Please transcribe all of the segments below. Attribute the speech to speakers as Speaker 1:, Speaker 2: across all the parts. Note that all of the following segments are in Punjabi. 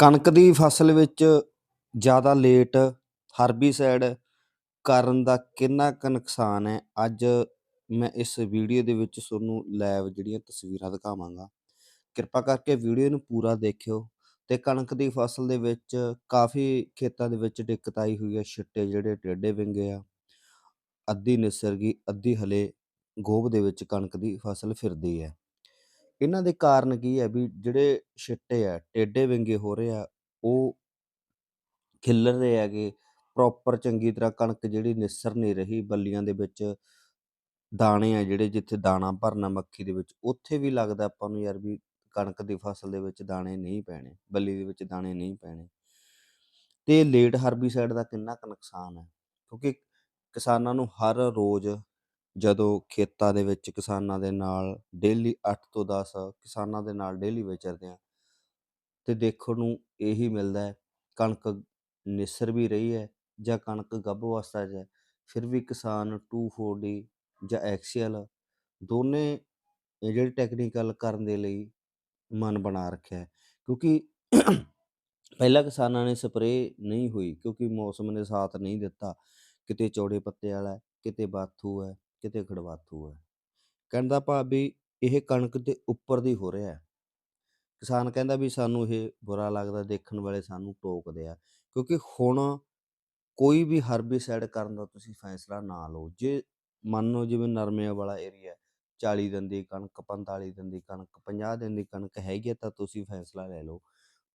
Speaker 1: ਕਣਕ ਦੀ ਫਸਲ ਵਿੱਚ ਜ਼ਿਆਦਾ ਲੇਟ ਹਰਬੀਸਾਈਡ ਕਰਨ ਦਾ ਕਿੰਨਾ ਕੁ ਨੁਕਸਾਨ ਹੈ? ਅੱਜ ਮੈਂ ਇਸ ਵੀਡੀਓ ਦੇ ਵਿੱਚ ਤੁਹਾਨੂੰ ਲੈਵ ਜਿਹੜੀਆਂ ਤਸਵੀਰਾਂ ਦਿਖਾਵਾਂਗਾ। ਕਿਰਪਾ ਕਰਕੇ ਵੀਡੀਓ ਨੂੰ ਪੂਰਾ ਦੇਖਿਓ ਤੇ ਕਣਕ ਦੀ ਫਸਲ ਦੇ ਵਿੱਚ ਕਾਫੀ ਖੇਤਾਂ ਦੇ ਵਿੱਚ ਦਿੱਕਤ ਆਈ ਹੋਈ ਹੈ। ਛਿੱਟੇ ਜਿਹੜੇ ਟੇਢੇ ਵਿੰਗੇ ਆ, ਅੱਧੀ ਨਿਸਰ ਅੱਧੀ ਹਲੇ ਗੋਭ ਦੇ ਵਿੱਚ ਕਣਕ ਦੀ ਫਸਲ ਫਿਰਦੀ ਹੈ। ਇਹਨਾਂ ਦੇ ਕਾਰਨ ਕੀ ਹੈ ਵੀ ਜਿਹੜੇ ਛਿੱਟੇ ਆ ਟੇਢੇ ਵਿੰਗੇ ਹੋ ਰਹੇ ਆ, ਉਹ ਖਿੱਲਰ ਰਹੇ ਹੈਗੇ ਪ੍ਰੋਪਰ ਚੰਗੀ ਤਰ੍ਹਾਂ ਕਣਕ ਜਿਹੜੀ ਨਿਸਰ ਨਹੀਂ ਰਹੀ ਬੱਲੀਆਂ ਦੇ ਵਿੱਚ, ਦਾਣੇ ਆ ਜਿਹੜੇ ਜਿੱਥੇ ਦਾਣਾ ਭਰਨਾ ਮੱਖੀ ਦੇ ਵਿੱਚ, ਉੱਥੇ ਵੀ ਲੱਗਦਾ ਆਪਾਂ ਨੂੰ ਯਾਰ ਵੀ ਕਣਕ ਦੀ ਫਸਲ ਦੇ ਵਿੱਚ ਦਾਣੇ ਨਹੀਂ ਪੈਣੇ, ਬੱਲੀ ਦੇ ਵਿੱਚ ਦਾਣੇ ਨਹੀਂ ਪੈਣੇ। ਤੇ ਲੇਟ ਹਰਬੀਸਾਈਡ ਦਾ ਕਿੰਨਾ ਕੁ ਨੁਕਸਾਨ ਹੈ? ਕਿਉਂਕਿ ਕਿਸਾਨਾਂ ਨੂੰ ਹਰ ਰੋਜ਼ ਜਦੋਂ ਖੇਤਾਂ ਦੇ ਵਿੱਚ ਕਿਸਾਨਾਂ ਦੇ ਨਾਲ ਡੇਲੀ 8 ਤੋਂ 10 ਕਿਸਾਨਾਂ ਦੇ ਨਾਲ ਡੇਲੀ ਵਿਚਰਦੇ ਹਾਂ, ਤੇ ਦੇਖਣ ਨੂੰ ਇਹੀ ਮਿਲਦਾ ਹੈ, ਕਣਕ ਨਿਸਰ ਵੀ ਰਹੀ ਹੈ ਜਾਂ ਕਣਕ ਗੱਭ ਅਵਸਥਾ 'ਚ ਹੈ, ਫਿਰ ਵੀ ਕਿਸਾਨ 240 ਜਾਂ ਐਕਸੀਅਲ ਦੋਨੇ ਇਹ ਜਿਹੜੇ ਟੈਕਨੀਕਲ ਕਰਨ ਦੇ ਲਈ ਮਨ ਬਣਾ ਰੱਖਿਆ ਹੈ, ਕਿਉਂਕਿ ਪਹਿਲਾਂ ਕਿਸਾਨਾਂ ਨੇ ਸਪਰੇਅ ਨਹੀਂ ਹੋਈ ਕਿਉਂਕਿ ਮੌਸਮ ਨੇ ਸਾਥ ਨਹੀਂ ਦਿੱਤਾ, ਕਿਤੇ ਚੌੜੇ ਪੱਤੇ ਵਾਲਾ ਕਿਤੇ ਬਾਥੂ ਹੈ ਕਿਤੇ ਖੜਵਾਥੂ ਹੈ। ਕਹਿਣ ਦਾ ਭਾਵ ਵੀ ਇਹ ਕਣਕ ਦੇ ਉੱਪਰ ਦੀ ਹੋ ਰਿਹਾ ਹੈ। ਕਿਸਾਨ ਕਹਿੰਦਾ ਵੀ ਸਾਨੂੰ ਇਹ ਬੁਰਾ ਲੱਗਦਾ, ਦੇਖਣ ਵਾਲੇ ਸਾਨੂੰ ਟੋਕਦੇ ਆ, ਕਿਉਂਕਿ ਹੁਣ ਕੋਈ ਵੀ ਹਰਬੀਸਾਈਡ ਕਰਨ ਦਾ ਤੁਸੀਂ ਫੈਸਲਾ ਨਾ ਲਓ। ਜੇ ਮੰਨ ਲਓ ਜਿਵੇਂ ਨਰਮਿਆਂ ਵਾਲਾ ਏਰੀਆ 40 ਦਿਨ ਦੀ ਕਣਕ 45 ਦਿਨ ਦੀ ਕਣਕ 50 ਦਿਨ ਦੀ ਕਣਕ ਹੈਗੀ ਹੈ ਤਾਂ ਤੁਸੀਂ ਫੈਸਲਾ ਲੈ ਲਓ।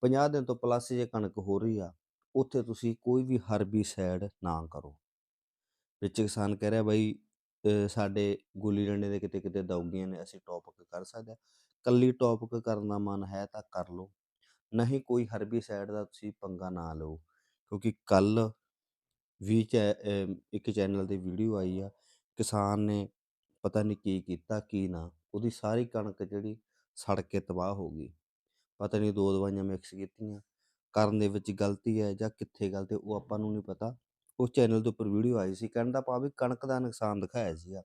Speaker 1: 50 ਦਿਨ ਤੋਂ ਪਲੱਸ ਜੇ ਕਣਕ ਹੋ ਰਹੀ ਆ, ਉੱਥੇ ਤੁਸੀਂ ਕੋਈ ਵੀ ਹਰਬੀਸਾਈਡ ਨਾ ਕਰੋ। ਵਿੱਚ ਕਿਸਾਨ ਕਹਿ ਰਿਹਾ ਬਾਈ ਸਾਡੇ ਗੁੱਲੀ ਡੰਡੇ ਦੇ ਕਿਤੇ ਕਿਤੇ ਦੌਗੀਆਂ ਨੇ, ਅਸੀਂ ਟੌਪਿਕ ਕਰ ਸਕਦੇ ਹਾਂ। ਕੱਲੀ ਟੌਪਿਕ ਕਰਨ ਦਾ ਮਨ ਹੈ ਤਾਂ ਕਰ ਲਓ। ਨਹੀਂ ਕੋਈ ਹਰਬੀਸਾਈਡ ਦਾ ਤੁਸੀਂ ਪੰਗਾ ਨਾ ਲਓ, ਕਿਉਂਕਿ ਕੱਲ ਵੀ ਚੈ ਇੱਕ ਚੈਨਲ ਤੇ ਵੀਡੀਓ ਆਈ ਆ, ਕਿਸਾਨ ਨੇ ਪਤਾ ਨਹੀਂ ਕੀ ਕੀਤਾ, ਕੀ ਨਾ, ਉਹਦੀ ਸਾਰੀ ਕਣਕ ਜਿਹੜੀ ਸੜ ਕੇ ਤਬਾਹ ਹੋ ਗਈ। ਪਤਾ ਨਹੀਂ ਦੋ ਦਵਾਈਆਂ ਮਿਕਸ ਕੀਤੀਆਂ। ਕਰਨ ਦੇ ਵਿੱਚ ਗਲਤੀ ਹੈ ਜਾਂ ਕਿੱਥੇ ਗਲਤੀ ਉਹ ਆਪਾਂ ਨੂੰ ਨਹੀਂ ਪਤਾ। ਉਸ ਚੈਨਲ ਦੇ ਉੱਪਰ ਵੀਡੀਓ ਆਈ ਸੀ, ਕਹਿਣ ਦਾ ਭਾਵ ਵੀ ਕਣਕ ਦਾ ਨੁਕਸਾਨ ਦਿਖਾਇਆ ਸੀਗਾ।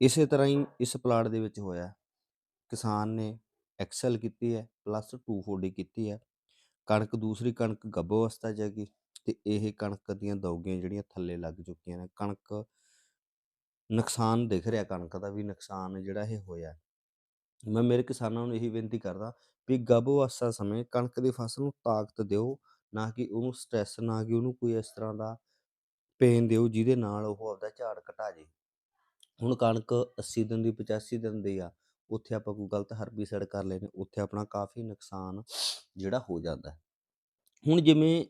Speaker 1: ਇਸੇ ਤਰ੍ਹਾਂ ਹੀ ਇਸ ਪਲਾਟ ਦੇ ਵਿੱਚ ਹੋਇਆ। ਕਿਸਾਨ ਨੇ ਐਕਸਲ ਕੀਤੀ ਹੈ ਪਲੱਸ 240 ਕੀਤੀ ਹੈ। ਕਣਕ ਦੂਸਰੀ ਕਣਕ ਗੱਭ ਅਵਸਥਾ 'ਚ ਹੈਗੀ ਤੇ ਇਹ ਕਣਕ ਦੀਆਂ ਦੌਗੀਆਂ ਜਿਹੜੀਆਂ ਥੱਲੇ ਲੱਗ ਚੁੱਕੀਆਂ ਨੇ, ਕਣਕ ਨੁਕਸਾਨ ਦਿਖ ਰਿਹਾ, ਕਣਕ ਦਾ ਵੀ ਨੁਕਸਾਨ ਜਿਹੜਾ ਇਹ ਹੋਇਆ। ਮੈਂ ਮੇਰੇ ਕਿਸਾਨਾਂ ਨੂੰ ਇਹੀ ਬੇਨਤੀ ਕਰਦਾ ਵੀ ਗੱਭ ਅਵਸਥਾ ਸਮੇਂ ਕਣਕ ਦੀ ਫਸਲ ਨੂੰ ਤਾਕਤ ਦਿਓ ਨਾ ਕਿ ਉਹਨੂੰ ਸਟ੍ਰੈਸ ਨਾ ਕਿ ਉਹਨੂੰ ਕੋਈ ਇਸ ਤਰ੍ਹਾਂ ਦਾ ਪੇਨ ਦਿਓ ਜਿਹਦੇ ਨਾਲ ਉਹ ਆਪਦਾ ਝਾੜ ਘਟਾ ਜੇ ਹੁਣ ਕਣਕ 80 ਦਿਨ ਦੀ 85 ਦਿਨ ਦੀ ਆ, ਉੱਥੇ ਆਪਾਂ ਕੋਈ ਗਲਤ ਹਰਬੀਸਾਈਡ ਕਰ ਲੈਨੇ ਉੱਥੇ ਆਪਣਾ ਕਾਫੀ ਨੁਕਸਾਨ ਜਿਹੜਾ ਹੋ ਜਾਂਦਾ ਹੈ। ਹੁਣ ਜਿਵੇਂ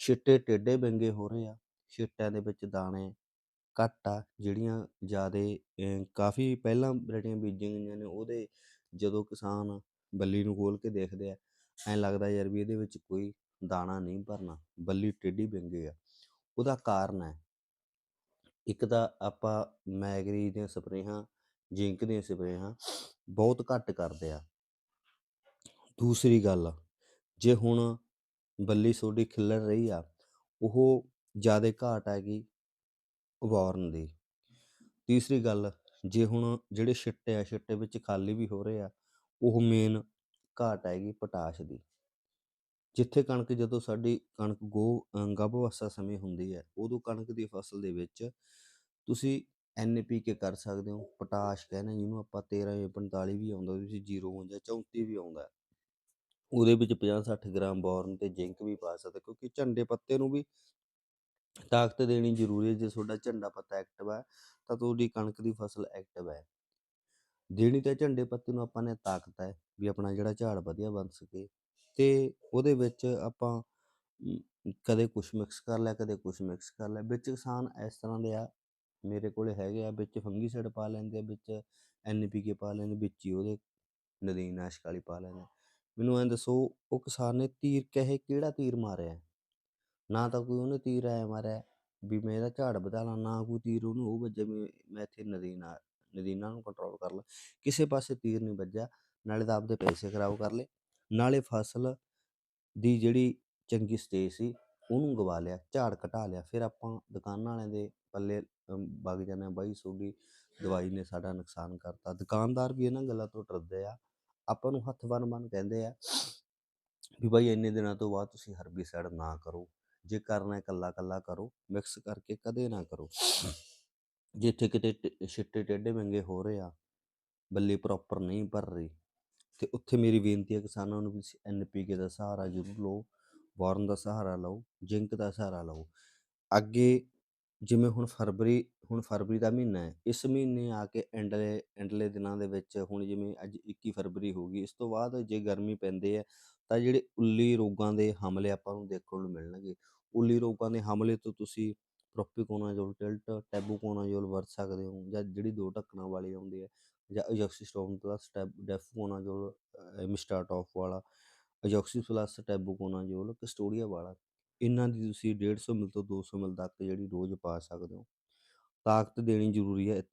Speaker 1: ਛਿੱਟੇ ਟੇਢੇ ਬੰਗੇ ਹੋ ਰਹੇ ਆ, ਛਿੱਟਿਆਂ ਦੇ ਵਿੱਚ ਦਾਣੇ ਘੱਟ ਆ, ਜਿਹੜੀਆਂ ਜਿਆਦੇ ਕਾਫੀ ਪਹਿਲਾਂ ਵੈਰਾਈਟੀਆਂ ਬੀਜੀਆਂ ਗਈਆਂ ਨੇ, ਉਹਦੇ ਜਦੋਂ ਕਿਸਾਨ ਬੱਲੀ ਨੂੰ ਖੋਲ ਕੇ ਦੇਖਦੇ ਆ, ਐਂ ਲੱਗਦਾ ਯਾਰ ਵੀ ਇਹਦੇ ਵਿੱਚ ਕੋਈ ਦਾਣਾ ਨਹੀਂ ਭਰਨਾ, ਬੱਲੀ ਟੇਢੀ ਵਿੰਗੇ ਆ। ਉਹਦਾ ਕਾਰਨ ਹੈ, ਇੱਕ ਤਾਂ ਆਪਾਂ ਮੈਗਰੀ ਦੀਆਂ ਸਪਰੇਹਾਂ, ਜ਼ਿੰਕ ਦੀਆਂ ਸਪਰੇਹਾਂ ਬਹੁਤ ਘੱਟ ਕਰਦੇ ਆ। ਦੂਸਰੀ ਗੱਲ, ਜੇ ਹੁਣ ਬੱਲੀ ਸੋਡੀ ਖਿੱਲਰ ਰਹੀ ਆ, ਉਹ ਜ਼ਿਆਦਾ ਘਾਟ ਹੈਗੀ ਵਾਰਨ ਦੀ। ਤੀਸਰੀ ਗੱਲ, ਜੇ ਹੁਣ ਜਿਹੜੇ ਛਿੱਟੇ ਆ, ਛਿੱਟੇ ਵਿੱਚ ਖਾਲੀ ਵੀ ਹੋ ਰਹੇ ਆ, ਉਹ ਮੇਨ ਘਾਟ ਹੈਗੀ ਪੋਟਾਸ਼ ਦੀ। ਜਿੱਥੇ ਕਣਕ ਜਦੋਂ ਸਾਡੀ ਕਣਕ ਗੋ ਅਹ ਗੱਭ ਅਵਸਥਾ ਸਮੇਂ ਹੁੰਦੀ ਹੈ, ਉਦੋਂ ਕਣਕ ਦੀ ਫਸਲ ਦੇ ਵਿੱਚ ਤੁਸੀਂ ਐਨਪੀਕੇ ਕਰ ਸਕਦੇ ਹੋ, ਪੋਟਾਸ਼ ਕਹਿੰਦੇ ਜਿਹਨੂੰ ਆਪਾਂ 13 ਜਾਂ 45 ਵੀ ਆਉਂਦਾ, ਤੁਸੀਂ ਵਿੱਚ 0 ਜਾਂ 34 ਵੀ ਆਉਂਦਾ ਉਹਦੇ ਵਿੱਚ 50-60 ਗ੍ਰਾਮ ਬੋਰਨ ਤੇ ਜ਼ਿੰਕ ਵੀ ਪਾ ਸਕਦੇ ਕਿਉਂਕਿ ਝੰਡੇ ਪੱਤੇ ਨੂੰ ਵੀ ਤਾਕਤ ਦੇਣੀ ਜ਼ਰੂਰੀ ਹੈ, ਜੇ ਤੁਹਾਡਾ ਝੰਡਾ ਪੱਤਾ ਐਕਟਿਵ ਹੈ, ਤਾਂ ਤੁਹਾਡੀ ਕਣਕ ਦੀ ਫਸਲ ਐਕਟਿਵ ਹੈ। ਦੇਣੀ ਤਾਂ ਝੰਡੇ ਪੱਤੇ ਨੂੰ ਆਪਾਂ ਨੇ ਤਾਕਤ ਹੈ, ਵੀ ਆਪਣਾ ਜਿਹੜਾ ਝਾੜ ਵਧੀਆ ਬਣ ਸਕੇ। ਤੇ ਉਹਦੇ ਵਿੱਚ ਆਪਾਂ ਕਦੇ ਕੁਛ ਮਿਕਸ ਕਰ ਲਿਆ, ਕਦੇ ਕੁਛ ਮਿਕਸ ਕਰ ਲਿਆ। ਵਿੱਚ ਕਿਸਾਨ ਇਸ ਤਰ੍ਹਾਂ ਦੇ ਆ, ਮੇਰੇ ਕੋਲੇ ਹੈਗੇ ਆ, ਵਿੱਚ ਫੰਗੀਸਾਈਡ ਪਾ ਲੈਂਦੇ ਆ, ਵਿੱਚ ਐਨਪੀਕੇ ਪਾ ਲੈਂਦੇ, ਵਿੱਚ ਹੀ ਉਹਦੇ ਨਦੀਨਨਾਸ਼ਕ ਵਾਲੀ ਪਾ ਲੈਂਦੇ ਮੈਨੂੰ ਐਂ ਦੱਸੋ, ਉਹ ਕਿਸਾਨ ਨੇ ਤੀਰ ਕਹੇ ਕਿਹੜਾ ਤੀਰ ਮਾਰਿਆ ਨਾ ਤਾਂ ਕੋਈ ਉਹਨੇ ਤੀਰ ਐ ਮਾਰਿਆ ਵੀ ਮੈਂ ਇਹਦਾ ਝਾੜ ਵਧਾ ਲਾਂ, ਨਾ ਕੋਈ ਤੀਰ ਉਹਨੂੰ ਉਹ ਵੱਜਿਆ ਵੀ ਮੈਂ ਇੱਥੇ ਨਦੀਨਾ ਨਦੀਨਾਂ ਨੂੰ ਕੰਟਰੋਲ ਕਰ ਲਾਂ। ਕਿਸੇ ਪਾਸੇ ਤੀਰ ਨਹੀਂ ਵੱਜਿਆ, ਨਾਲੇ ਤਾਂ ਆਪਦੇ ਪੈਸੇ ਖਰਾਬ ਕਰ ਲਏ। ਨਾਲੇ ਫਸਲ ਦੀ ਜਿਹੜੀ ਚੰਗੀ ਸਟੇਜ ਸੀ ਉਹਨੂੰ ਗਵਾ ਲਿਆ ਝਾੜ ਘਟਾ ਲਿਆ ਫਿਰ ਆਪਾਂ ਦੁਕਾਨਾਂ ਵਾਲਿਆਂ ਦੇ ਪੱਲੇ ਅਮ, ਵਗ ਜਾਂਦੇ ਹਾਂ ਬਾਈ ਤੁਹਾਡੀ ਦਵਾਈ ਨੇ ਸਾਡਾ ਨੁਕਸਾਨ ਕਰਤਾ। ਦੁਕਾਨਦਾਰ ਵੀ ਇਹਨਾਂ ਗੱਲਾਂ ਤੋਂ ਡਰਦੇ ਆ ਆਪਾਂ ਨੂੰ ਹੱਥ ਬੰਨ ਬੰਨ ਕਹਿੰਦੇ ਆ ਵੀ ਬਾਈ ਇੰਨੇ ਦਿਨਾਂ ਤੋਂ ਬਾਅਦ ਤੁਸੀਂ ਹਰਬੀਸਾਈਡ ਨਾ ਕਰੋ ਜੇ ਕਰਨਾ ਇਕੱਲਾ ਇਕੱਲਾ ਕਰੋ ਮਿਕਸ ਕਰਕੇ ਕਦੇ ਨਾ ਕਰੋ। ਜਿੱਥੇ ਕਿਤੇ ਟ- ਛਿੱਟੇ ਟੇਢੇ ਮੰਗੇ ਹੋ ਰਹੇ ਆ ਬੱਲੀ ਪ੍ਰੋਪਰ ਨਹੀਂ ਭਰ ਰਹੀ। ਤੇ ਉੱਥੇ ਮੇਰੀ ਬੇਨਤੀ ਹੈ ਕਿਸਾਨਾਂ ਨੂੰ ਵੀ ਐਨਪੀਕੇ ਦਾ ਸਹਾਰਾ ਜ਼ਰੂਰ ਲਓ ਬੋਰਨ ਦਾ ਸਹਾਰਾ ਲਓ, ਜਿੰਕ ਦਾ ਸਹਾਰਾ ਲਓ। ਅੱਗੇ ਜਿਵੇਂ ਹੁਣ ਫਰਵਰੀ ਹੁਣ ਫਰਵਰੀ ਦਾ ਮਹੀਨਾ ਹੈ, ਇਸ ਮਹੀਨੇ ਆ ਕੇ ਐਂਡਲੇ ਐਂਡਲੇ ਦਿਨਾਂ ਦੇ ਵਿੱਚ ਹੁਣ ਜਿਵੇਂ ਅੱਜ 21 ਫਰਵਰੀ ਹੋ ਗਈ, ਇਸ ਤੋਂ ਬਾਅਦ ਜੇ ਗਰਮੀ ਪੈਂਦੀ ਹੈ ਤਾਂ ਜਿਹੜੇ ਉੱਲੀ ਰੋਗਾਂ ਦੇ ਹਮਲੇ ਆਪਾਂ ਨੂੰ ਦੇਖਣ ਨੂੰ ਮਿਲਣਗੇ। ਉੱਲੀ ਰੋਗਾਂ ਦੇ ਹਮਲੇ ਤੋਂ ਤੁਸੀਂ ਪ੍ਰੋਪੀਕੋਨਾਜ਼ੋਲ ਟਿਲਟ ਟੈਬੂਕੋਨਾਜ਼ੋਲ ਵਰਤ ਸਕਦੇ ਹੋ ਜਾਂ ਜਿਹੜੀ ਦੋ ਢੱਕਣਾਂ ਵਾਲੀ ਆਉਂਦੀ ਹੈ ਜਾਂ ਅਜੋਕਸੀਸਟੋਨ ਪਲੱਸ ਟੈਬ ਡੈਫਕੋਨਾਜ਼ੋਲ ਮਿਸਟਾਟੋਫ ਵਾਲਾ ਅਜੋਕਸੀ ਪਲੱਸ ਟੈਬੂਕੋਨਾਜ਼ੋਲ ਕਸਟੋਡੀਆ ਵਾਲਾ। ਇਹਨਾਂ ਦੀ ਤੁਸੀਂ 150 ਮਿਲ ਤੋਂ 200 ਮਿਲ ਤੱਕ ਜਿਹੜੀ ਰੋਜ਼ ਪਾ ਸਕਦੇ ਹੋ। ਤਾਕਤ ਦੇਣੀ ਜ਼ਰੂਰੀ ਹੈ ਇੱਥੇ।